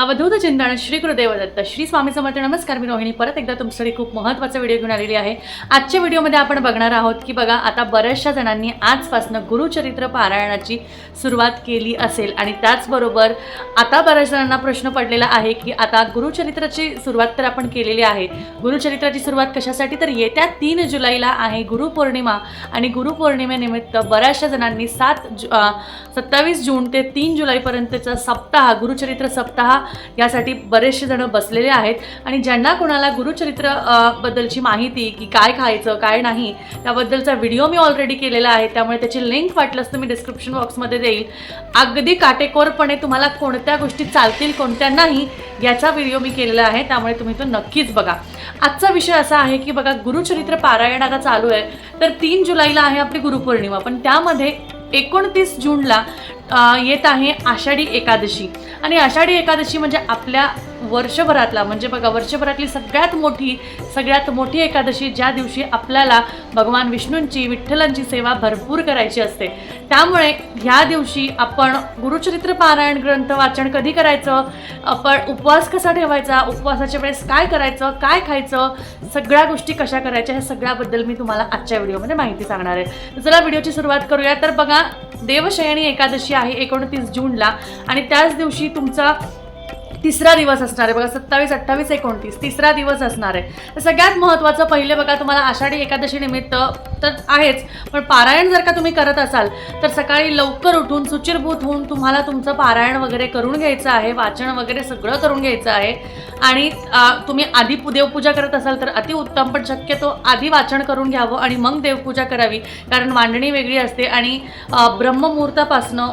अवधूत चिंतन श्री गुरुदेव दत्त श्री स्वामी समर्थ नमस्कार मी रोहिणी. परत एकदा तुमच्यासाठी खूप महत्त्वाचा व्हिडिओ घेऊन आलेली आहे. आजच्या व्हिडिओमध्ये आपण बघणार आहोत की बघा आता बऱ्याचशा जणांनी आजपासून गुरुचरित्र पारायणाची सुरुवात केली असेल. आणि त्याचबरोबर आता बऱ्याच जणांना प्रश्न पडलेला आहे की आता गुरुचरित्राची सुरुवात तर आपण केलेली आहे. गुरुचरित्राची सुरुवात कशासाठी तर येत्या तीन जुलैला आहे गुरुपौर्णिमा. आणि गुरुपौर्णिमेनिमित्त बऱ्याचशा जणांनी सात जु सत्तावीस जून ते तीन जुलैपर्यंतचा सप्ताह गुरुचरित्र सप्ताह यासाठी बरेचसे जण बसलेले आहेत. आणि ज्यांना कोणाला गुरुचरित्र बद्दलची माहिती की काय खायचं काय नाही त्याबद्दलचा व्हिडिओ मी ऑलरेडी केलेला आहे. त्यामुळे त्याची लिंक वाटलंच तर मी डिस्क्रिप्शन बॉक्समध्ये देईल. अगदी काटेकोरपणे तुम्हाला कोणत्या गोष्टी चालतील कोणत्या नाही याचा व्हिडिओ मी केलेला आहे. त्यामुळे तुम्ही तो नक्कीच बघा. आजचा विषय असा आहे की बघा गुरुचरित्र पारायण आता चालू आहे. तर तीन जुलैला आहे आपली गुरुपौर्णिमा. पण त्यामध्ये एकोणतीस जूनला येत आहे आषाढी एकादशी. आणि आषाढी एकादशी म्हणजे आपल्या वर्षभरातला म्हणजे बघा वर्षभरातली सगळ्यात मोठी सगळ्यात मोठी एकादशी ज्या दिवशी आपल्याला भगवान विष्णूंची विठ्ठलांची सेवा भरपूर करायची असते. त्यामुळे ह्या दिवशी आपण गुरुचरित्र पारायण ग्रंथ वाचन कधी करायचं? आपण उपवास कसा ठेवायचा? उपवासाच्या वेळेस काय करायचं? काय खायचं? सगळ्या गोष्टी कशा करायच्या? ह्या सगळ्याबद्दल मी तुम्हाला आजच्या व्हिडिओमध्ये माहिती सांगणार आहे. चला व्हिडिओची सुरुवात करूया. तर बघा देवशयनी एकादशी आहे एकोणतीस जूनला. आणि त्याच दिवशी तुमचा तिसरा दिवस असणार आहे. बघा सत्तावीस अठ्ठावीस एकोणतीस तिसरा दिवस असणार आहे. तर सगळ्यात महत्त्वाचं पहिले बघा तुम्हाला आषाढी एकादशी निमित्त तर आहेच. पण पारायण जर का तुम्ही करत असाल तर सकाळी लवकर उठून सुचिरभूत होऊन तुम्हाला तुमचं पारायण वगैरे करून घ्यायचं आहे. वाचन वगैरे सगळं करून घ्यायचं आहे. आणि तुम्ही आधी देवपूजा करत असाल तर अतिउत्तम पण शक्यतो आधी वाचन करून घ्यावं आणि मग देवपूजा करावी. कारण मांडणी वेगळी असते आणि ब्रह्ममुहूर्तापासनं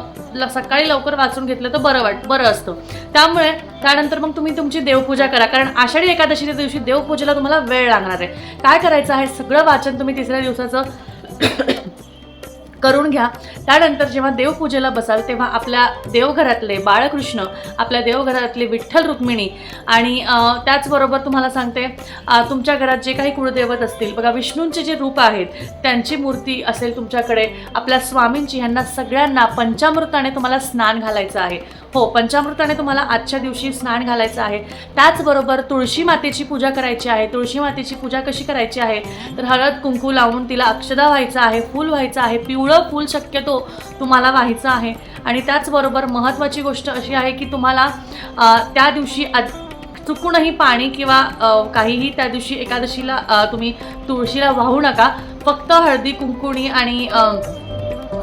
सकाळी लवकर वाचून घेतलं तर बरं वाट बरं असतं. त्यामुळे त्यानंतर मग तुम्ही तुमची देवपूजा करा. कारण आषाढी एकादशीच्या दिवशी देवपूजेला तुम्हाला वेळ लागणार आहे. काय करायचं आहे? सगळं वाचन तुम्ही तिसऱ्या दिवसाचं करून घ्या. त्यानंतर जेव्हा देवपूजेला बसाल तेव्हा आपल्या देवघरातले बाळकृष्ण आपल्या देवघरातले विठ्ठल रुक्मिणी आणि त्याचबरोबर तुम्हाला सांगते तुमच्या घरात जे काही कुळदैवत असतील बघा विष्णूंचे जे रूप आहेत त्यांची मूर्ती असेल तुमच्याकडे आपल्या स्वामींची ह्यांना सगळ्यांना पंचामृताने तुम्हाला स्नान घालायचं आहे. हो पंचामृताने तुम्हाला आजच्या दिवशी स्नान घालायचं आहे. त्याचबरोबर तुळशी मातेची पूजा करायची आहे. तुळशी मातेची पूजा कशी करायची आहे? तर हळद कुंकू लावून तिला अक्षदा व्हायचं आहे फूल व्हायचं आहे पिवळं फूल शक्यतो तुम्हाला व्हायचं आहे. आणि त्याचबरोबर महत्त्वाची गोष्ट अशी आहे की तुम्हाला त्या दिवशी आज चुकूनही पाणी किंवा काहीही त्या दिवशी एकादशीला तुम्ही तुळशीला वाहू नका. फक्त हळदी कुंकुणी आणि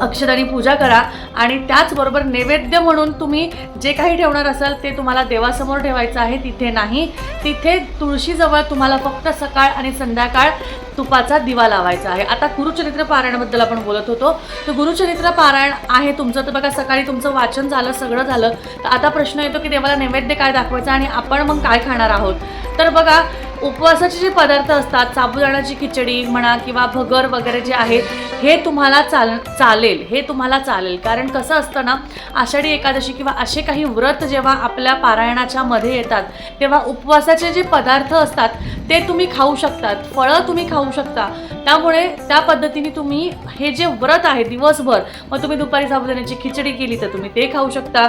अक्षदानी पूजा करा आणि त्याचबरोबर नैवेद्य म्हणून तुम्ही जे काही ठेवणार असाल ते तुम्हाला देवासमोर ठेवायचं आहे तिथे नाही. तिथे तुळशीजवळ तुम्हाला फक्त सकाळ आणि संध्याकाळ तुपाचा दिवा लावायचा आहे. आता गुरुचरित्र पारायणाबद्दल आपण बोलत होतो. तर गुरुचरित्र पारायण आहे तुमचं. तर बघा सकाळी तुमचं वाचन झालं सगळं झालं. तर आता प्रश्न येतो की देवाला नैवेद्य काय दाखवायचा आणि आपण मग काय खाणार आहोत? तर बघा उपवासाचे जे पदार्थ असतात साबुदाण्याची खिचडी म्हणा किंवा भगर वगैरे जे आहेत हे तुम्हाला चाल चालेल हे तुम्हाला चालेल. कारण कसं असतं ना आषाढी एकादशी किंवा असे काही व्रत जेव्हा आपल्या पारायणाच्या मध्ये येतात तेव्हा उपवासाचे जे पदार्थ असतात ते तुम्ही खाऊ शकतात फळं तुम्ही खाऊ शकता. त्यामुळे त्या पद्धतीने तुम्ही हे जे व्रत आहे दिवसभर मग तुम्ही दुपारी साबुदाण्याची खिचडी केली तर तुम्ही ते खाऊ शकता.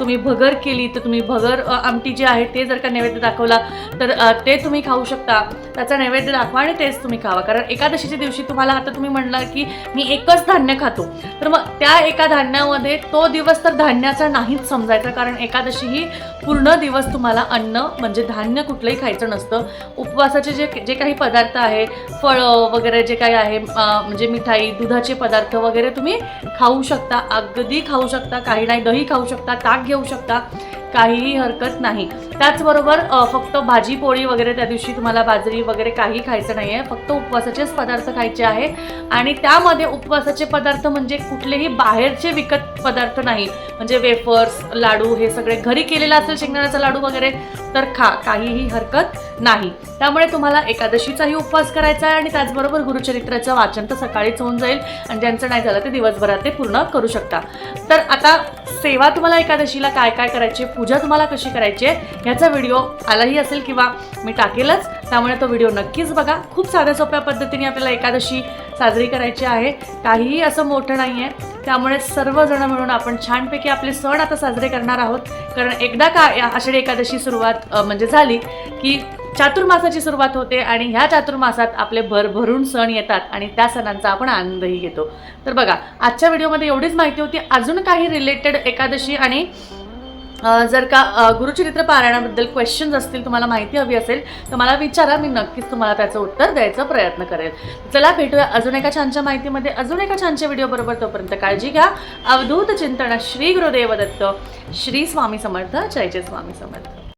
तुम्ही भगर केली तर तुम्ही भगर आमटी जी आहे ते जर का नैवेद्य दाखवला तर ते तुम्ही खाऊ शकता. त्याचा नैवेद्य दाखवा आणि तेच तुम्ही खावा. कारण एकादशीच्या दिवशी तुम्हाला आता तुम्ही म्हणला की मी एकच धान्य खातो. तर मग त्या एका धान्यामध्ये तो दिवस तर धान्याचा नाहीच समजायचा कारण एकादशी ही पूर्ण दिवस तुम्हाला अन्न म्हणजे धान्य कुठलंही खायचं नसतं. उपवासाचे जे जे काही पदार्थ आहे फळं वगैरे जे काही आहे म्हणजे मिठाई दुधाचे पदार्थ वगैरे तुम्ही खाऊ शकता. अगदी खाऊ शकता काही नाही दही खाऊ शकता ताक घेऊ शकता. काहीही हरकत नाही. त्याचबरोबर फक्त भाजी पोळी वगैरे त्या दिवशी तुम्हाला बाजरी वगैरे काही खायचं नाही आहे फक्त उपवासाचेच पदार्थ खायचे आहे. आणि त्यामध्ये उपवासाचे पदार्थ म्हणजे कुठलेही बाहेरचे विकत पदार्थ नाही. म्हणजे वेफर्स लाडू हे सगळे घरी केलेलं असेल शेंगदाण्याचा लाडू वगैरे तर खा काहीही हरकत नाही. त्यामुळे तुम्हाला एकादशीचाही उपवास करायचा आहे आणि त्याचबरोबर गुरुचरित्राचं वाचन तर सकाळीच होऊन जाईल आणि ज्यांचं नाही झालं ते दिवसभरात ते पूर्ण करू शकता. तर आता सेवा तुम्हाला एकादशीला काय काय करायची पूजा तुम्हाला कशी करायची आहे ह्याचा व्हिडिओ आलाही असेल किंवा मी टाकेलच. त्यामुळे तो व्हिडिओ नक्कीच बघा. खूप साध्या सोप्या पद्धतीने आपल्याला एकादशी साजरी करायची आहे. काहीही असं मोठं नाही आहे त्यामुळे सर्वजण मिळून आपण छानपैकी आपले सण आता साजरे करणार आहोत. कारण एकदा का या आषाढी एकादशी सुरुवात म्हणजे झाली की चातुर्मासाची सुरुवात होते आणि ह्या चातुर्मासात आपले भरभरून सण येतात आणि त्या सणांचा आपण आनंदही घेतो. तर बघा आजच्या व्हिडिओमध्ये एवढीच माहिती होती. अजून काही रिलेटेड एकादशी आणि जर का गुरुचरित्र पारायणाबद्दल क्वेश्चन्स असतील तुम्हाला माहिती हवी असेल तर मला विचारा मी नक्कीच तुम्हाला त्याचं उत्तर द्यायचा प्रयत्न करेल. चला भेटूया अजून एका छानच्या माहितीमध्ये. अजून एका छानच्या व्हिडिओबरोबर तोपर्यंत काळजी घ्या. अवधूत चिंतन श्री गुरुदेव दत्त श्री स्वामी समर्थ. जय जय स्वामी समर्थ.